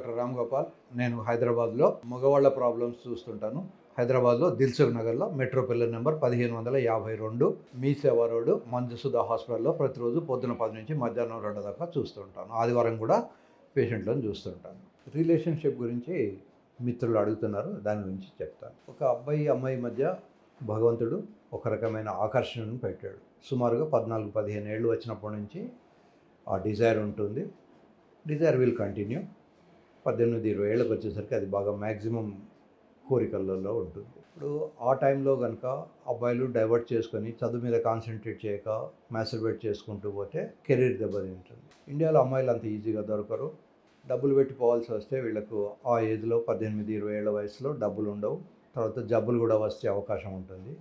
Doctor Ram Gopal నేను హైదరాబాద్లో మగవాళ్ళ ప్రాబ్లమ్స్ చూస్తుంటాను. హైదరాబాద్లో దిల్సుఖ్ నగర్లో మెట్రో పిల్లర్ నెంబర్ పదిహేను వందల యాభై రెండు మీ సేవ రోడ్డు మంజుసుధ హాస్పిటల్లో ప్రతిరోజు పొద్దున పది నుంచి మధ్యాహ్నం రెండు దాకా చూస్తుంటాను. ఆదివారం కూడా పేషెంట్లను చూస్తుంటాను. రిలేషన్షిప్ గురించి మిత్రులు అడుగుతున్నారు దాని గురించి చెప్తాను. ఒక అబ్బాయి అమ్మాయి మధ్య భగవంతుడు ఒక రకమైన ఆకర్షణను పెట్టాడు. సుమారుగా పద్నాలుగు పదిహేను ఏళ్ళు వచ్చినప్పటి నుంచి ఆ డిజైర్ ఉంటుంది. Desire will continue. పద్దెనిమిది ఇరవై ఏళ్ళకి వచ్చేసరికి అది బాగా మ్యాక్సిమం కోరికలలో ఉంటుంది. ఇప్పుడు ఆ టైంలో కనుక అబ్బాయిలు డైవర్ట్ చేసుకొని చదువు మీద కాన్సన్ట్రేట్ చేయక మ్యాసర్బేట్ చేసుకుంటూ పోతే కెరీర్ దెబ్బతింటుంది. ఇండియాలో అమ్మాయిలు అంత ఈజీగా దొరకరు. డబ్బులు పెట్టిపోవాల్సి వస్తే వీళ్ళకు ఆ ఏజ్లో పద్దెనిమిది ఇరవై ఏళ్ళ వయసులో డబ్బులు ఉండవు తర్వాత జబ్బులు కూడా వచ్చే అవకాశం ఉంటుంది.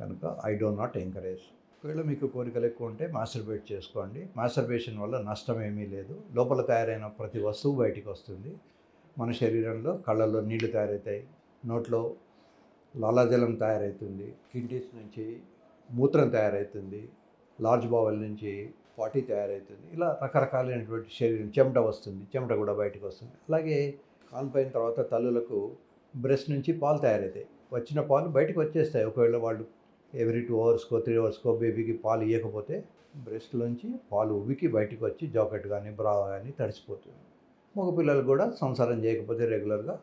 కనుక ఐ డోంట్ నాట్ ఎంకరేజ్ ఒకవేళ మీకు కోరికలు ఎక్కువ ఉంటే మాస్టర్బేట్ చేసుకోండి. మాస్టర్బేషన్ వల్ల నష్టం ఏమీ లేదు. లోపల తయారైన ప్రతి వస్తువు బయటికి వస్తుంది. మన శరీరంలో కళ్ళల్లో నీళ్ళు తయారవుతాయి నోట్లో లాలాజలం తయారవుతుంది కిడ్నీస్ నుంచి మూత్రం తయారవుతుంది లార్జ్ బావల్ నుంచి పాటీ తయారవుతుంది ఇలా రకరకాలైనటువంటి శరీరం చెమట వస్తుంది. చెమట కూడా బయటకు వస్తుంది. అలాగే కాన్పైన తర్వాత తల్లులకు బ్రెస్ట్ నుంచి పాలు తయారవుతాయి వచ్చిన పాలు బయటకు వచ్చేస్తాయి. ఒకవేళ వాళ్ళు ఎవ్రీ టూ అవర్స్కో త్రీ అవర్స్కో బేబీకి పాలు ఇవ్వకపోతే బ్రెస్ట్లోంచి పాలు ఉబికి బయటకు వచ్చి జాకెట్ కానీ బ్రా కానీ తడిసిపోతుంది. మగపిల్లలు కూడా సంసారం చేయకపోతే రెగ్యులర్గా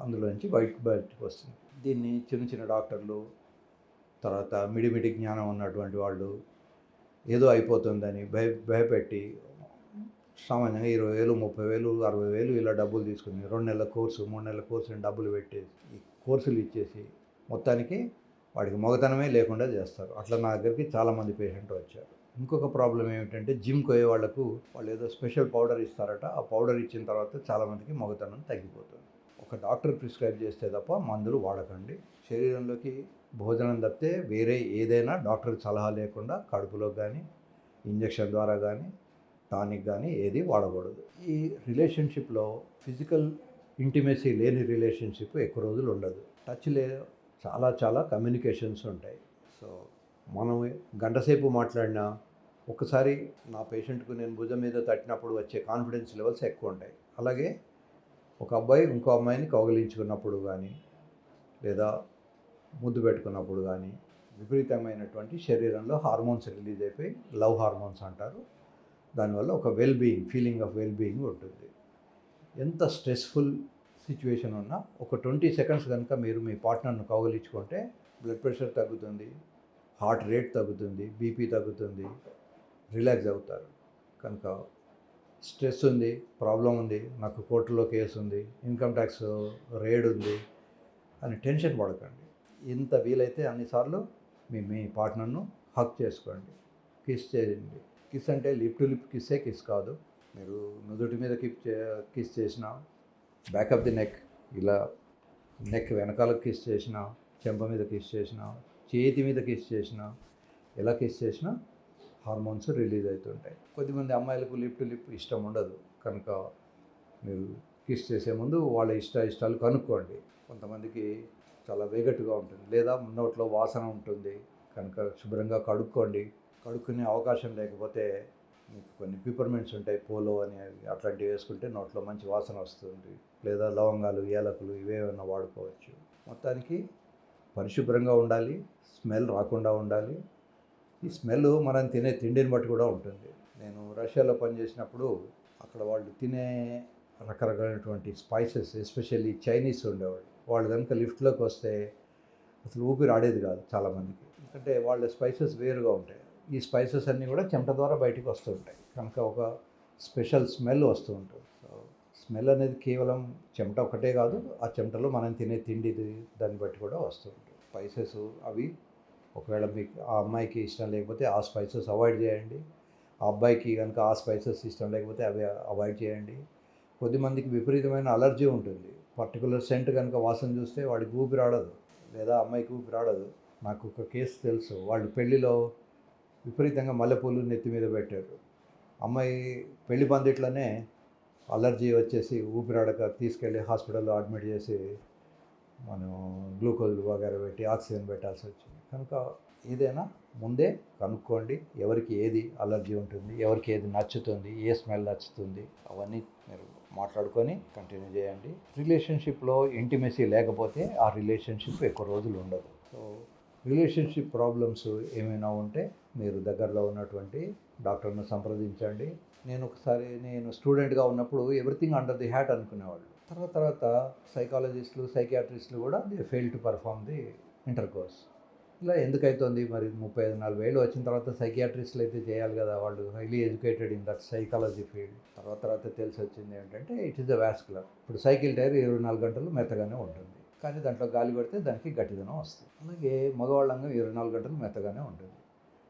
అందులోంచి బయట బయటకు వస్తుంది దీన్ని చిన్న చిన్న డాక్టర్లు తర్వాత మిడిమిడి జ్ఞానం ఉన్నటువంటి వాళ్ళు ఏదో అయిపోతుందని భయ భయపెట్టి సామాన్యంగా ఇరవై వేలు ముప్పై వేలు అరవై వేలు ఇలా డబ్బులు తీసుకుని రెండు నెలల కోర్సు మూడు నెలల కోర్సు డబ్బులు పెట్టేసి ఈ కోర్సులు ఇచ్చేసి మొత్తానికి వాడికి మొగతనమే లేకుండా చేస్తారు. అట్లా నా దగ్గరికి చాలామంది పేషెంట్ వచ్చారు. ఇంకొక ప్రాబ్లం ఏమిటంటే జిమ్కి పోయే వాళ్ళకు వాళ్ళు ఏదో స్పెషల్ పౌడర్ ఇస్తారట. ఆ పౌడర్ ఇచ్చిన తర్వాత చాలామందికి మొగతనం తగ్గిపోతుంది. ఒక డాక్టర్ ప్రిస్క్రైబ్ చేస్తే తప్ప మందులు వాడకండి. శరీరంలోకి భోజనం తప్పితే వేరే ఏదైనా డాక్టర్ సలహా లేకుండా కడుపులో కానీ ఇంజక్షన్ ద్వారా కానీ టానిక్ కానీ ఏది వాడకూడదు. ఈ రిలేషన్షిప్లో ఫిజికల్ ఇంటిమేసీ లేని రిలేషన్షిప్ ఎక్కువ రోజులు ఉండదు. టచ్ లే చాలా చాలా కమ్యూనికేషన్స్ ఉంటాయి. సో మనం గంటసేపు మాట్లాడినా ఒకసారి నా పేషెంట్కు నేను భుజం మీద తట్టినప్పుడు వచ్చే కాన్ఫిడెన్స్ లెవెల్స్ ఎక్కువ ఉంటాయి. అలాగే ఒక అబ్బాయి ఇంకో అమ్మాయిని కౌగిలించుకున్నప్పుడు కానీ లేదా ముద్దు పెట్టుకున్నప్పుడు కానీ విపరీతమైనటువంటి శరీరంలో హార్మోన్స్ రిలీజ్ అయిపోయి లవ్ హార్మోన్స్ అంటారు. దానివల్ల ఒక well being feeling of well being ఉంటుంది. ఎంత స్ట్రెస్ఫుల్ సిచ్యువేషన్ ఉన్నా ఒక ట్వంటీ సెకండ్స్ కనుక మీరు మీ పార్ట్నర్ను కౌగలించుకుంటే బ్లడ్ ప్రెషర్ తగ్గుతుంది హార్ట్ రేట్ తగ్గుతుంది బీపీ తగ్గుతుంది రిలాక్స్ అవుతారు. కనుక స్ట్రెస్ ఉంది ప్రాబ్లం ఉంది నాకు కోర్టులో కేసు ఉంది ఇన్కమ్ ట్యాక్స్ రేడ్ ఉంది అని టెన్షన్ పడకండి. ఎంత వీలైతే అన్నిసార్లు మీ మీ పార్ట్నర్ను హక్ చేసుకోండి. కిస్ చేయండి. కిస్ అంటే లిప్ టు లిప్ కిస్సే కిస్ కాదు. మీరు నుదుటి మీద కిప్ చే కిస్ చేసిన బ్యాక్ ఆఫ్ ది నెక్ ఇలా నెక్ వెనకాల కిస్ చేసిన చెంప మీద కిస్ చేసిన చేతి మీద కిస్ చేసిన ఎలా కిస్ చేసినా హార్మోన్స్ రిలీజ్ అవుతుంటాయి. కొద్దిమంది అమ్మాయిలకు లిప్ టు లిప్ ఇష్టం ఉండదు. కనుక మీరు కిస్ చేసే ముందు వాళ్ళ ఇష్ట ఇష్టాలు కనుక్కోండి. కొంతమందికి చాలా వేగట్టుగా ఉంటుంది. లేదా నోట్లో వాసన ఉంటుంది. కనుక శుభ్రంగా కడుక్కోండి. కడుక్కునే అవకాశం లేకపోతే మీకు కొన్ని పిపర్మెంట్స్ ఉంటాయి పోలో అని అట్లాంటివి వేసుకుంటే నోట్లో మంచి వాసన వస్తుంది. లేదా లవంగాలు ఏలకులు ఇవేమైనా వాడుకోవచ్చు. మొత్తానికి పరిశుభ్రంగా ఉండాలి స్మెల్ రాకుండా ఉండాలి. ఈ స్మెల్ మనం తినే తిండిని బట్టి కూడా ఉంటుంది. నేను రష్యాలో పనిచేసినప్పుడు అక్కడ వాళ్ళు తినే రకరకాలైనటువంటి స్పైసెస్ ఎస్పెషల్లీ చైనీస్ ఉండేవాళ్ళు. వాళ్ళు కనుక లిఫ్ట్లోకి వస్తే అసలు ఊపిరి ఆడేది కాదు చాలామందికి. ఎందుకంటే వాళ్ళ స్పైసెస్ వేరుగా ఉంటాయి. ఈ స్పైసెస్ అన్నీ కూడా చెమట ద్వారా బయటికి వస్తూ ఉంటాయి. కనుక ఒక స్పెషల్ స్మెల్ వస్తూ ఉంటుంది. సో స్మెల్ అనేది కేవలం చెమట ఒకటే కాదు ఆ చెమటలో మనం తినే తిండి దాన్ని బట్టి కూడా వస్తూ ఉంటుంది. స్పైసెస్ అవి ఒకవేళ మీకు ఆ అమ్మాయికి ఇష్టం లేకపోతే ఆ స్పైసెస్ అవాయిడ్ చేయండి. ఆ అబ్బాయికి కనుక ఆ స్పైసెస్ ఇష్టం లేకపోతే అవి అవాయిడ్ చేయండి. కొద్దిమందికి విపరీతమైన అలర్జీ ఉంటుంది. పర్టికులర్ సెంట్ కనుక వాసన చూస్తే వాడికి ఊపిరాడదు లేదా అమ్మాయికి ఊపిరాడదు నాకు ఒక కేసు తెలుసు. వాళ్ళు పెళ్ళిలో విపరీతంగా మల్లెపూలు నెత్తి మీద పెట్టారు. అమ్మాయి పెళ్ళి పందిట్లోనే అలర్జీ వచ్చేసి ఊపిరాడక తీసుకెళ్ళి హాస్పిటల్లో అడ్మిట్ చేసి మనం గ్లూకోజ్ వగేరా పెట్టి ఆక్సిజన్ పెట్టాల్సి వచ్చింది. కనుక ఏదైనా ముందే కనుక్కోండి ఎవరికి ఏది అలర్జీ ఉంటుంది ఎవరికి ఏది నచ్చుతుంది ఏ స్మెల్ నచ్చుతుంది అవన్నీ మీరు మాట్లాడుకొని కంటిన్యూ చేయండి. రిలేషన్షిప్లో ఇంటిమెసీ లేకపోతే ఆ రిలేషన్షిప్ ఎక్కువ రోజులు ఉండదు. సో రిలేషన్షిప్ ప్రాబ్లమ్స్ ఏమైనా ఉంటే మీరు దగ్గరలో ఉన్నటువంటి డాక్టర్ను సంప్రదించండి. నేను ఒకసారి నేను స్టూడెంట్గా ఉన్నప్పుడు ఎవ్రీథింగ్ అండర్ ది హ్యాట్ అనుకునేవాళ్ళు. తర్వాత తర్వాత సైకాలజిస్టులు సైకియాట్రిస్టులు కూడా they fail to perform the intercourse ఇలా ఎందుకైతుంది? మరి ముప్పై ఐదు నాలుగు వేలు వచ్చిన తర్వాత సైకియాట్రిస్టులు అయితే చేయాలి కదా వాళ్ళు highly educated in that psychology field. తర్వాత తర్వాత తెలిసి వచ్చింది ఏంటంటే ఇట్ ఈస్ ద వ్యాస్కులర్ ఇప్పుడు సైకిల్ టైర్ ఇరవై నాలుగు గంటలు మెత్తగానే ఉంటుంది. కానీ దాంట్లో గాలి కొడితే దానికి గట్టిదనం వస్తుంది. అలాగే మగవాళ్ళంగా ఇరవై నాలుగు గంటలు మెత్తగానే ఉంటుంది.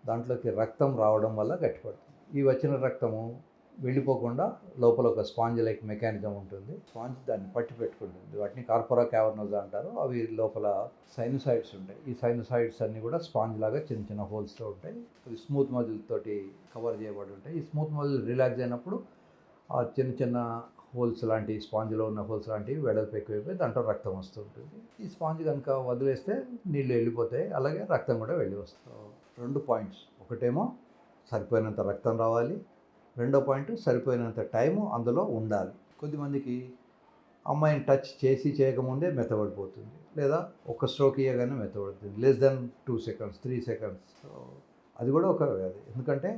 దాంట్లోకి రక్తం రావడం వల్ల గట్టిపడుతుంది ఈ వచ్చిన రక్తము వెళ్ళిపోకుండా లోపల ఒక స్పాంజ్ లైక్ మెకానిజం ఉంటుంది. స్పాంజ్ దాన్ని పట్టి పెట్టుకుంటుంది. వాటిని కార్పొరా క్యావర్నోజ్ అంటారు. అవి లోపల సైనసాయిడ్స్ ఉంటాయి. ఈ సైనసాయిడ్స్ అన్నీ కూడా స్పాంజ్ లాగా చిన్న చిన్న హోల్స్తో ఉంటాయి. అవి స్మూత్ మజిల్ తోటి కవర్ చేయబడి ఉంటాయి. ఈ స్మూత్ మజిల్ రిలాక్స్ అయినప్పుడు ఆ చిన్న చిన్న హోల్స్ లాంటి స్పాంజ్లో ఉన్న హోల్స్ లాంటివి వెడల్పు ఎక్కువైపోయి దాంట్లో రక్తం వస్తుంటుంది ఈ స్పాంజ్ కనుక వదిలేస్తే నీళ్ళు వెళ్ళిపోతాయి. అలాగే రక్తం కూడా వెళ్ళి వస్తుంది. రెండు పాయింట్స్. ఒకటేమో సరిపోయినంత రక్తం రావాలి. రెండో పాయింట్ సరిపోయినంత టైము అందులో ఉండాలి. కొద్దిమందికి అమ్మాయిని టచ్ చేసి చేయకముందే మెత్తబడిపోతుంది. లేదా ఒక స్ట్రోక్ ఇయ్యగానే మెత్తబడుతుంది less than two seconds three seconds. అది కూడా ఒక వ్యాధి. ఎందుకంటే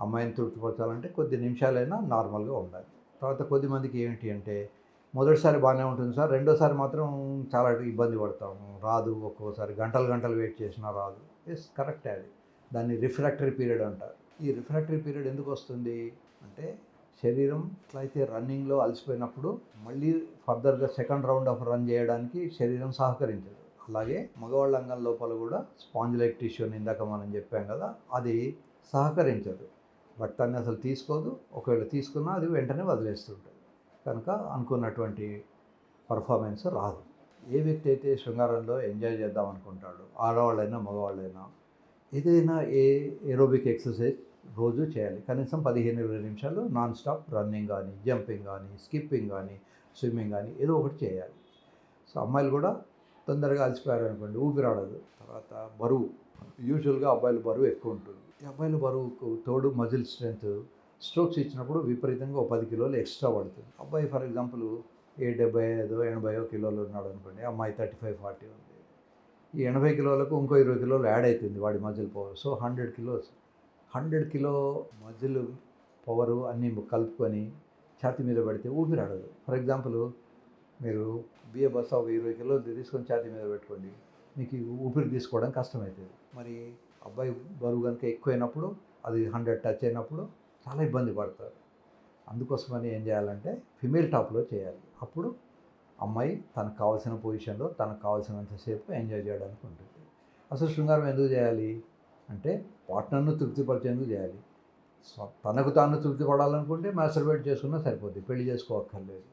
అమ్మాయిని తృప్తిపరచాలంటే కొద్ది నిమిషాలైనా నార్మల్గా ఉండాలి. తర్వాత కొద్దిమందికి ఏంటి అంటే మొదటిసారి బాగానే ఉంటుంది సార్. రెండోసారి మాత్రం చాలా ఇబ్బంది పడతాము. రాదు ఒక్కోసారి. గంటలు గంటలు వెయిట్ చేసినా రాదు. ఎస్ కరెక్టే అది. దాన్ని రిఫ్రాక్టరీ పీరియడ్ అంటారు. ఈ రిఫ్రాక్టరీ పీరియడ్ ఎందుకు వస్తుంది? అంటే శరీరం అయితే రన్నింగ్లో అలసిపోయినప్పుడు మళ్ళీ ఫర్దర్గా సెకండ్ రౌండ్ ఆఫ్ రన్ చేయడానికి శరీరం సహకరించదు. అలాగే మగవాళ్ళ అంగం లోపల కూడా స్పాంజిలైట్ టిష్యూ అని ఇందాక మనం చెప్పాం కదా అది సహకరించదు. రక్తాన్ని అసలు తీసుకోదు. ఒకవేళ తీసుకున్నా అది వెంటనే వదిలేస్తుంటుంది కనుక అనుకున్నటువంటి పర్ఫార్మెన్స్ రాదు. ఏ వ్యక్తి అయితే శృంగారంలో ఎంజాయ్ చేద్దాం అనుకుంటాడు ఆడవాళ్ళైనా మగవాళ్ళైనా ఏదైనా ఏ ఏరోబిక్ ఎక్సర్సైజ్ రోజు చేయాలి. కనీసం పదిహేను ఇరవై నిమిషాలు నాన్ స్టాప్ రన్నింగ్ కానీ జంపింగ్ కానీ స్కిప్పింగ్ కానీ స్విమ్మింగ్ కానీ ఏదో ఒకటి చేయాలి. సో అమ్మాయిలు కూడా తొందరగా అలసిపోయారు అనుకోండి ఊపిరాడదు. తర్వాత బరువు. యూజువల్గా అబ్బాయిల బరువు ఎక్కువ ఉంటుంది. ఈ అబ్బాయిల బరువుకు తోడు మజిల్ స్ట్రెంత్ స్ట్రోక్స్ ఇచ్చినప్పుడు విపరీతంగా ఒక పది కిలోలు ఎక్స్ట్రా పడుతుంది. అబ్బాయి ఫర్ ఎగ్జాంపుల్ ఏ డెబ్బై ఐదో ఎనభైయో కిలోలు ఉన్నాడు అనుకోండి అమ్మాయి థర్టీ ఫైవ్ ఫార్టీ ఉంది. ఈ ఎనభై కిలోలకు ఇంకో ఇరవై కిలోలు యాడ్ అవుతుంది వాడి muscle power. So hundred kilos. Hundred kilo muscle power అన్నీ కలుపుకొని ఛాతి మీద పెడితే ఊపిరాడదు ఫర్ ఎగ్జాంపుల్ మీరు బియ్య బస్సా ఒక ఇరవై కిలోలు తీసుకొని ఛాతి మీద పెట్టుకోండి. మీకు ఊపిరి తీసుకోవడం కష్టమవుతుంది మరి అబ్బాయి బరువు కనుక ఎక్కువైనప్పుడు అది హండ్రెడ్ టచ్ అయినప్పుడు చాలా ఇబ్బంది పడతారు. అందుకోసమని ఏం చేయాలంటే ఫిమేల్ టాప్లో చేయాలి. అప్పుడు అమ్మాయి తనకు కావాల్సిన పొజిషన్లో తనకు కావాల్సినంతసేపు ఎంజాయ్ చేయడానికి ఉంటుంది. అసలు శృంగారం ఎందుకు చేయాలి? అంటే పార్ట్నర్ను తృప్తిపరిచేందుకు చేయాలి. తనకు తాను తృప్తి పడాలనుకుంటే మాస్టర్బేట్ చేసుకున్నా సరిపోద్ది. పెళ్ళి చేసుకోవక్కర్లేదు.